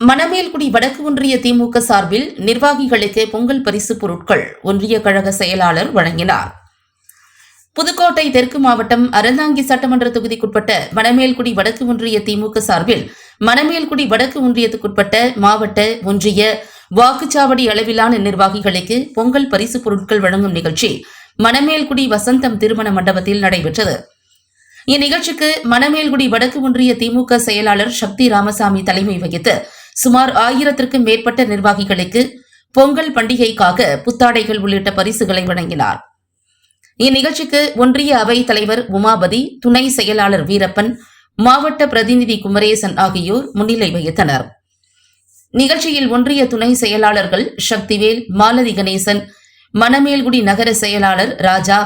மணமேல்குடி வடக்கு ஒன்றிய திமுக சார்பில் நிர்வாகிகளுக்கு பொங்கல் பரிசு பொருட்கள் ஒன்றிய கழக செயலாளர் வழங்கினார். புதுக்கோட்டை தெற்கு மாவட்டம் அறந்தாங்கி சட்டமன்ற தொகுதிக்குட்பட்ட மணமேல்குடி வடக்கு ஒன்றிய திமுக சார்பில் மணமேல்குடி வடக்கு ஒன்றியத்துக்குட்பட்ட மாவட்ட ஒன்றிய வாக்குச்சாவடி அளவிலான நிர்வாகிகளுக்கு பொங்கல் பரிசு பொருட்கள் வழங்கும் நிகழ்ச்சி மணமேல்குடி வசந்தம் திருமண மண்டபத்தில் நடைபெற்றது. இந்நிகழ்ச்சிக்கு மணமேல்குடி வடக்கு ஒன்றிய திமுக செயலாளர் சக்தி ராமசாமி தலைமை வகித்து சுமார் ஆயிரத்திற்கும் மேற்பட்ட நிர்வாகிகளுக்கு பொங்கல் பண்டிகைக்காக புத்தாடைகள் உள்ளிட்ட பரிசுகளை வழங்கினார். இந்நிகழ்ச்சிக்கு ஒன்றிய அவைத் தலைவர் உமாபதி துணை செயலாளர் வீரப்பன் மாவட்ட பிரதிநிதி குமரேசன் ஆகியோர் முன்னிலை வகித்தனர். நிகழ்ச்சியில் ஒன்றிய துணை செயலாளர்கள் சக்திவேல் மாலதி கணேசன் மணமேல்குடி நகர செயலாளர் ராஜா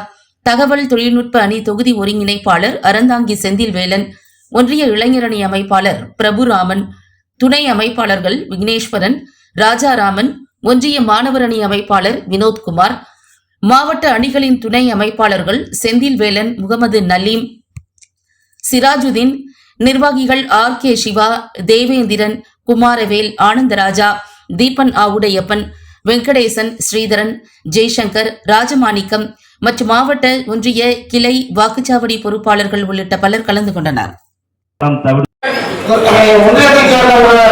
தகவல் தொழில்நுட்ப அணி தொகுதி ஒருங்கிணைப்பாளர் அறந்தாங்கி செந்தில்வேலன் ஒன்றிய இளைஞரணி அமைப்பாளர் பிரபுராமன் துணை அமைப்பாளர்கள் விக்னேஸ்வரன் ராஜாராமன் ஒன்றிய மாணவர் அணி அமைப்பாளர் வினோத்குமார் மாவட்ட அணிகளின் துணை அமைப்பாளர்கள் செந்தில்வேலன் முகமது நலீம் சிராஜுதீன் நிர்வாகிகள் ஆர் கே சிவா தேவேந்திரன் குமாரவேல் ஆனந்தராஜா தீபன் ஆவுடையப்பன் வெங்கடேசன் ஸ்ரீதரன் ஜெய்சங்கர் ராஜமாணிக்கம் மற்றும் மாவட்ட ஒன்றிய கிளை வாக்குச்சாவடி பொறுப்பாளர்கள் உள்ளிட்ட பலர் கலந்து கொண்டனர். ஒன்றியத்தை சேர்ந்த ஒரு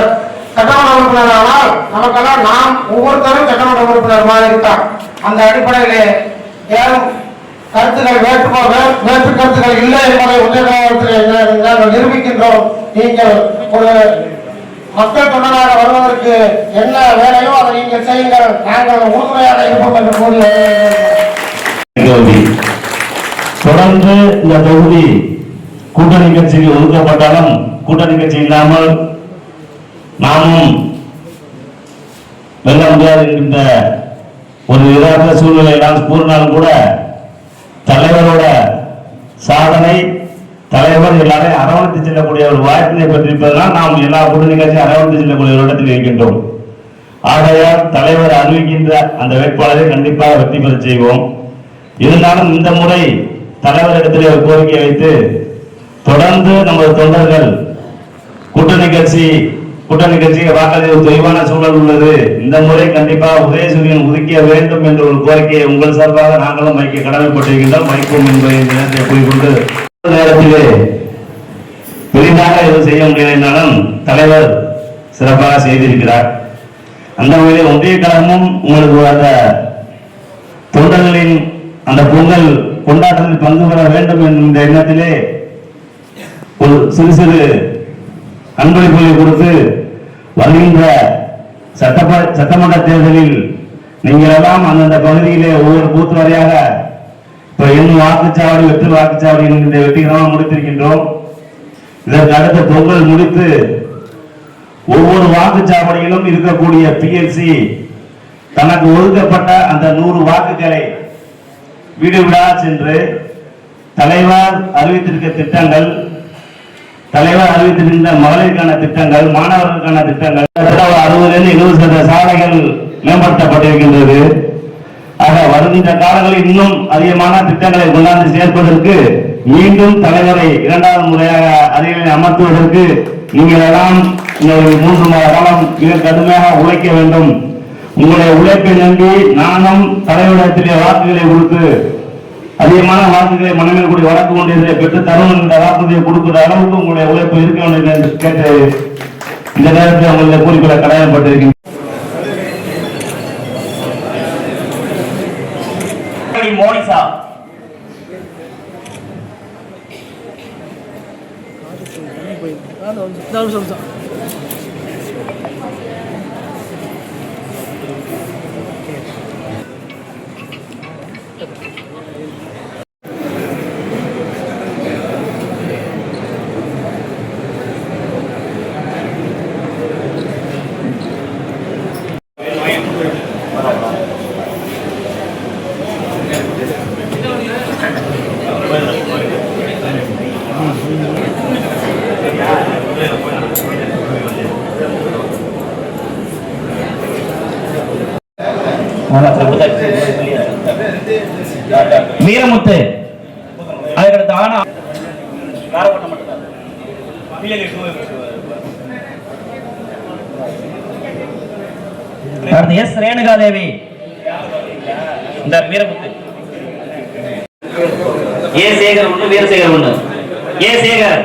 சட்டமன்ற உறுப்பினர் ஆனால் நமக்கெல்லாம் நாம் ஒவ்வொருத்தரும் சட்டமன்ற உறுப்பினர் மாதிரி இருக்கார் அந்த அடிப்படையிலே ஏதும் கருத்துக்கள் வேற்றுமோ வேற்று கருத்துக்கள் இல்லை என்பதை ஒன்றிய நாங்கள் நிரூபிக்கின்றோம். நீங்கள் ஒரு மக்கள் தொண்டராக வருவதற்கு என்ன வேலையோ அதை நீங்கள் செய்யுங்கள். நாங்கள் உறுதுணையாக இருப்போம் என்று கூறி தொடர்ந்து இந்த தொகுதி கூட்டணி கட்சிக்கு ஒதுக்கப்பட்டாலும் கூட்டணி கட்சி இல்லாமல் நாமும் வெல்ல முடியாது என்கின்ற ஒரு சூழ்நிலை எல்லாம் கூறினாலும் கூட தலைவரோட சாதனை தலைவர் எல்லாரையும் அரவணைத்து செல்லக்கூடிய ஒரு வாய்ப்பினை பெற்றிருப்பதனால் நாம் எல்லா கூட்டணி கட்சியும் அரவணைத்து செல்லக்கூடிய ஒரு இடத்தில் இருக்கின்றோம். ஆகையால் தலைவர் அறிவிக்கின்ற அந்த வேட்பாளரை கண்டிப்பாக வெற்றி பெற செய்வோம். இருந்தாலும் இந்த முறை தலைவரிடத்திலே ஒரு கோரிக்கை வைத்து தொடர்ந்து நமது தொண்டர்கள் கூட்டணி கட்சி கூட்டணி கட்சிக்கு வாக்களிக்க ஒரு தொய்வான சூழல் உள்ளது. இந்த முறை கண்டிப்பாக உதயசூரியன் ஒதுக்க வேண்டும் என்ற ஒரு கோரிக்கையை உங்கள் சார்பாக நாங்களும் வைக்க கடமைப்பட்டிருக்கின்றோம். வைப்போம் என்பதை இந்த நேரத்தை கூறிக்கொண்டு நேரத்திலே பெரிதாக எதுவும் செய்ய முடியலைனாலும் தலைவர் சிறப்பாக செய்திருக்கிறார். அந்த வகையில் ஒன்றிய கழகமும் உங்களுக்கு அந்த தொண்டர்களின் அந்த பொங்கல் கொண்டாட்டத்தில் பங்கு பெற வேண்டும் என்ற எண்ணத்திலே ஒரு சிறு சிறு அன்பளிப்புகளை கொடுத்து வருகின்ற சட்டப்ப சட்டமன்ற தேர்தலில் நீங்கள் எல்லாம் அந்தந்த பகுதியிலே ஒவ்வொரு பூத்து வரையாக இப்ப என் வாக்குச்சாவடி வெற்றி வாக்குச்சாவடி என்கின்ற வெற்றிகரமாக முடித்திருக்கின்றோம். இதற்கு அடுத்த பொங்கல் முடித்து ஒவ்வொரு வாக்குச்சாவடியிலும் இருக்கக்கூடிய பிஎல்சி தனக்கு ஒதுக்கப்பட்ட அந்த நூறு வாக்குகளை வீடு விடா சென்று தலைவர் அறிவித்திருக்க திட்டங்கள் தலைவர் அறிவித்திருந்த மகளிருக்கான திட்டங்கள் மாணவர்களுக்கான திட்டங்கள் அறுபதுலேருந்து எழுபது சதவீத சாலைகள் மேம்படுத்தப்பட்டிருக்கின்றது. ஆக வருகின்ற காலங்களில் இன்னும் அதிகமான திட்டங்களை கொண்டாந்து சேர்ப்பதற்கு மீண்டும் தலைவரை இரண்டாவது முறையாக அருகில் அமர்த்துவதற்கு நீங்கள் எல்லாம் இந்த மூன்று மாத காலம் மிக கடுமையாக உழைக்க வேண்டும். உங்களுடைய உழைப்பை நம்பி நானும் தலைவரிடத்திலே வாக்குகளை கொடுத்து அதிகமான வாக்குகளை மனமேல் கூடி வழக்கு கொண்டிருந்த பெற்று தரும் என்ற வாக்குறுதியை கொடுக்கிற அளவுக்கு உங்களுடைய உழைப்பு இருக்க வேண்டும் என்று கேட்டு இந்த நேரத்தில் உங்களுடைய குறிப்பிட கடமைப்பட்டிருக்கின்றன மோனிசா வீரமுத்து. அதுக்கடுத்து ஆனா. அடுத்து எஸ் ரேணுகா தேவி இந்த வீரமுத்து. ஏ சேகர் ஒன்று வீரசேகர் ஒன்று. ஏ சேகர்.